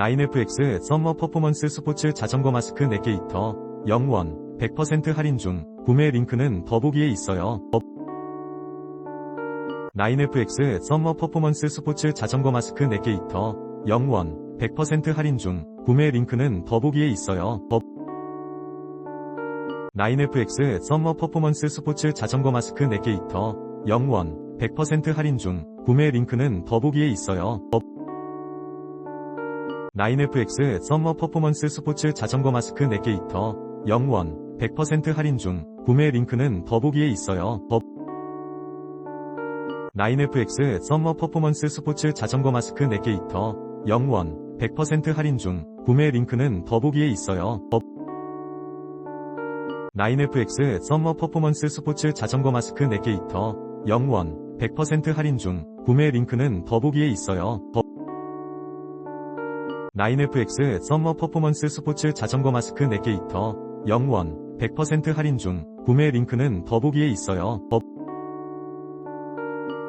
9FX 썸머 퍼포먼스 스포츠 자전거 마스크 내게이터 0원 100% 할인 중 구매 링크는 더보기에 있어요. 9FX 썸머 퍼포먼스 스포츠 자전거 마스크 내게이터 0원 100% 할인 중 구매 링크는 더보기에 있어요. 9FX 썸머 퍼포먼스 스포츠 자전거 마스크 내게이터 0원 100% 할인 중 구매 링크는 더보기에 있어요. 9FX 썸머 퍼포먼스 스포츠 자전거 마스크 내게이터 0원 100% 할인 중 구매 링크는 더보기에 있어요. 9FX 썸머 퍼포먼스 스포츠 자전거 마스크 내게이터 0원 100% 할인 중 구매 링크는 더보기에 있어요. 9FX 썸머 퍼포먼스 스포츠 자전거 마스크 내게이터 0원 100% 할인 중 구매 링크는 더보기에 있어요. 9FX 썸머 퍼포먼스 스포츠 자전거 마스크 내게이터 0원 100% 할인 중 구매 링크는 더보기에 있어요.